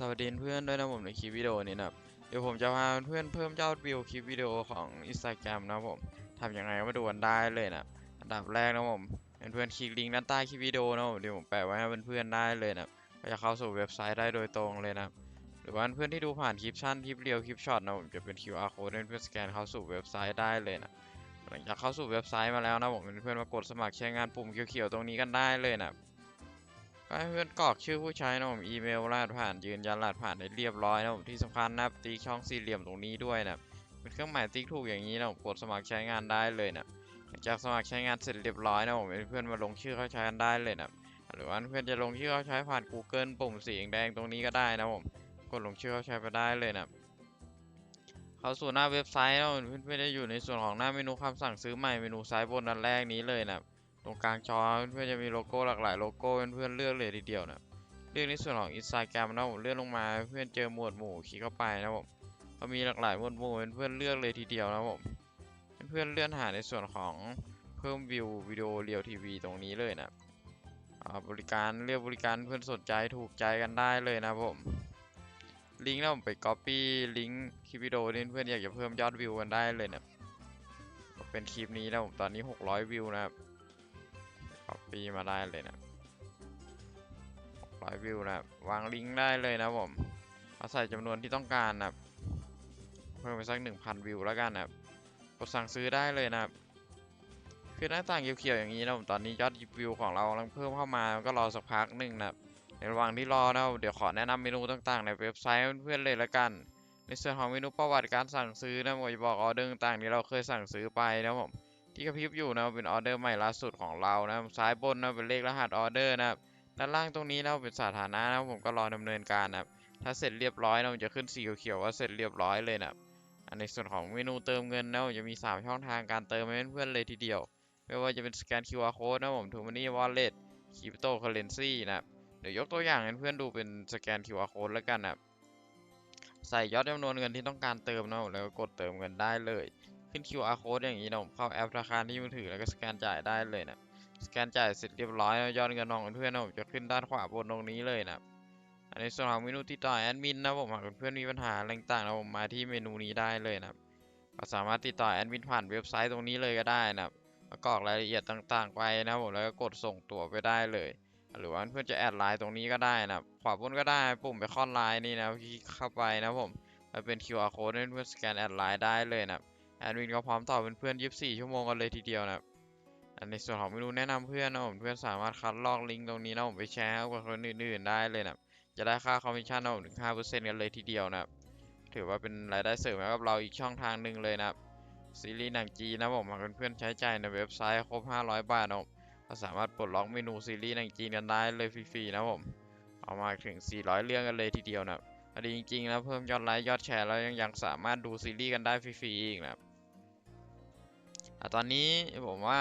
สวัสดีเพื่อนด้วยนะผมในคลิปวิดีโอนี้นะเดี๋ยวผมจะพาเพื่อนเพิ่มยอดวิวคลิปวิดีโอของ Instagram นะผมทำยังไงมาดูกันได้เลยนะอันดับแรกนะผมเพื่อนคลิกลิงก์ด้านใต้คลิปวิดีโอนะผมเดี๋ยวผมแปะไว้ให้เพื่อนๆได้เลยนะก็จะเข้าสู่เว็บไซต์ได้โดยตรงเลยนะหรือว่าเพื่อนที่ดูผ่านคลิปสั้นคลิปเรียวคลิปช็อตนะผมจะเป็น QR code ให้เพื่อนสแกนเข้าสู่เว็บไซต์ได้เลยนะหลังจากเข้าสู่เว็บไซต์มาแล้วนะผมเพื่อนๆมากดสมัครใช้งานปุ่มเขียวๆตรงนี้กันได้เลยนะ ก็ให้เพื่อนกรอกชื่อผู้ใช้นะผมอีเมลรหัสผ่านยืนยันรหัสผ่านได้เรียบร้อยนะผมที่สำคัญนับติช่องสี่เหลี่ยมตรงนี้ด้วยนะเป็นเครื่องหมายติ๊กถูกอย่างนี้นะผมกดสมัครใช้งานได้เลยนะหลังจากสมัครใช้งานเสร็จเรียบร้อยนะผมเพื่อนมาลงชื่อเข้าใช้กันได้เลยนะหรือว่าเพื่อนจะลงชื่อเข้าใช้ผ่าน Google ปุ่มสีแดงตรงนี้ก็ได้นะผมกดลงชื่อเข้าใช้ไปได้เลยนะเข้าสู่หน้าเว็บไซต์นะผมเพื่อนๆจะอยู่ในส่วนของหน้าเมนูคำสั่งซื้อใหม่เมนูซ้ายบนด้านแรกนี้เลยนะ ตรงกลางจอเพื่อนจะมีโลโก้หลากหลายโลโก้เพื่อนเลือกเลยทีเดียวนะเลือกในส่วนของ Instagram นะผมเลื่อนลงมาเพื่อนเจอหมวดหมู่คลิกเข้าไปนะผมก็มีหลากหลายหมวดหมู่เพื่อนเลือกเลยทีเดียวนะผมเพื่อนเลื่อนหาในส่วนของเพิ่มวิววิดีโอเรียวทีวีตรงนี้เลยนะบริการเลือกบริการเพื่อนสนใจถูกใจกันได้เลยนะผมลิงก์แล้วผมไป Copy ลิงก์คลิปวิดีโอที่เพื่อนอยากจะเพิ่มยอดวิวกันได้เลยนะเป็นคลิปนี้นะผมตอนนี้ 600 วิวนะครับ c o ปีมาได้เลยนะร้อยวิวนะวางลิงก์ได้เลยนะผมอาใส่จำนวนที่ต้องการนะเพิ่มไปสัก 1,000 วิวแล้วกันนะกดสั่งซื้อได้เลยนะคือหน้าต่างเขียวๆอย่างนี้นะผมตอนนี้ยอดวิวของเรากำลังเพิ่มเข้ามาก็รอสักพักหนึ่งนะในระหว่างที่รอนะเดี๋ยวขอแนะนำเมนูต่างๆ ในเว็บไซต์เพื่อนๆเลยละกัน ในส่วนของเมนูประวัติการสั่งซื้อนะผมจะบอกออเดอร์ต่างๆที่เราเคยสั่งซื้อไปนะผม ที่กระพริบอยู่นะเป็นออเดอร์ใหม่ล่าสุดของเรานะซ้ายบนนะเป็นเลขรหัสออเดอร์นะครับด้านล่างตรงนี้นะเป็นสถานะนะผมก็รอดำเนินการนะครับถ้าเสร็จเรียบร้อยนะมันจะขึ้นสีเขียวๆว่าเสร็จเรียบร้อยเลยนะครับอันในส่วนของเมนูเติมเงินนะจะมี 3 ช่องทางการเติมให้เพื่อนๆเลยทีเดียว ไม่ว่าจะเป็นสแกน QR code นะผมทูมันนี่วอลเล็ตคริปโตเคอเรนซีนะครับเดี๋ยวยกตัวอย่างให้เพื่อนดูเป็นสแกน QR code แล้วกันนะครับใส่ยอดจำนวนเงินที่ต้องการเติมนะแล้วก็กดเติมเงินได้เลย ขึ้น QR code อย่างนี้นะผมเข้าแอปธนาคารที่มือถือแล้วก็สแกนจ่ายได้เลยนะสแกนจ่ายเสร็จเรียบร้อยยอดเงินของเพื่อนนะผมจะขึ้นด้านขวาบนตรงนี้เลยนะอันในส่วนของเมนูติดต่อแอดมินนะผมหากเพื่อนมีปัญหาอะไรต่างๆนะผมมาที่เมนูนี้ได้เลยนะก็สามารถติดต่อแอดมินผ่านเว็บไซต์ตรงนี้เลยก็ได้นะกรอกรายละเอียดต่างๆไปนะผมแล้วก็กดส่งตั๋วไปได้เลย หรือว่าเพื่อนจะแอดไลน์ตรงนี้ก็ได้นะขวาบนก็ได้ปุ่มไปคอนไลน์นี่นะคลิกเข้าไปนะผมมันเป็น QR code ให้เพื่อนสแกนแอดไลน์ได้เลยนะ แอดมินก็พร้อมตอบเป็นเพื่อน24 ชั่วโมงกันเลยทีเดียวนะครับในส่วนของเมนูแนะนำเพื่อนนะผมเพื่อนสามารถคัดลอกลิงก์ตรงนี้นะผมไปแชร์กับคนอื่นๆได้เลยนะจะได้ค่าคอมมิชชั่นนะผมถึง5%กันเลยทีเดียวนะครับถือว่าเป็นรายได้เสริมให้กับเราอีกช่องทางหนึ่งเลยนะครับซีรีส์หนังจีนนะผมหากเพื่อนๆใช้จ่ายในเว็บไซต์ครบ 500 บาทนะผมก็สามารถปลดล็อกเมนูซีรีส์หนังจีนกันได้เลยฟรีๆนะผมเอามาถึง 400 เรื่องกันเลยทีเดียวนะครับจริงๆแล้วเพิ่มยอดไลค์ยอดแชร์แล้วยังยังสามารถดูซีรีส์กันได้ฟรีๆอีกนะครับ ตอนนี้ผมว่า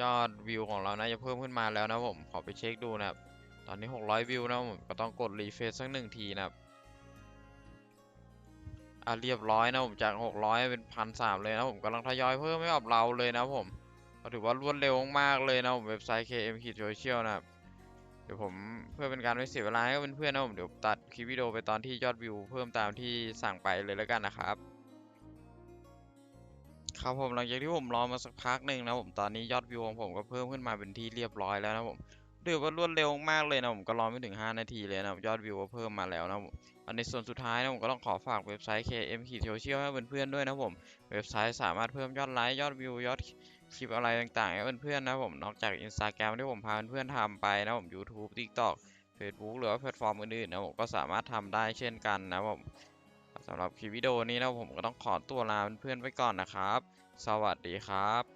ยอดวิวของเรานะจะเพิ่มขึ้นมาแล้วนะผมขอไปเช็คดูนะครับตอนนี้ 600 วิวนะผมก็ต้องกดรีเฟรชสักหนึ่งทีนะครับอะเรียบร้อยนะผมจาก 600 เป็นพันสามเลยนะผมกำลังทยอยเพิ่มให้กับเราเลยนะผมก็ถือว่ารวดเร็วมากเลยนะผมเว็บไซต์ KM k i d Social นะครับเดี๋ยวผมเพื่อเป็นการไม่เสียเวลาให้กับเพื่อนๆนะผมเดี๋ยวตัดคลิปวิดีโอไปตอนที่ยอดวิวเพิ่มตามที่สั่งไปเลยแล้วกันนะครับ ครับผมหลังจากที่ผมรอมาสักพักหนึ่งนะผมตอนนี้ยอดวิวของผมก็เพิ่มขึ้นมาเป็นที่เรียบร้อยแล้วนะผมเดี๋ยวว่ารวดเร็วมากเลยนะผมก็รอไม่ถึง 5 นาทีเลยนะยอดวิวก็เพิ่มมาแล้วนะผมอันในส่วนสุดท้ายนะผมก็ต้องขอฝากเว็บไซต์ KM k i d Social ให้เพื่อนๆด้วยนะผมเว็บไซต์สามารถเพิ่มยอดไลค์ยอดวิวยอดคลิปอะไรต่างๆให้เพื่อนๆนะผมนอกจาก Instagram ที่ผมพาเพื่อนๆทำไปนะผม YouTube TikTok Facebook หรือว่าแพลตฟอร์มอื่นๆนะผมก็สามารถทำได้เช่นกันนะผม สำหรับคลิปวิดีโอนี้นะผมก็ต้องขอตัวลาเพื่อนๆไปก่อนนะครับ สวัสดีครับ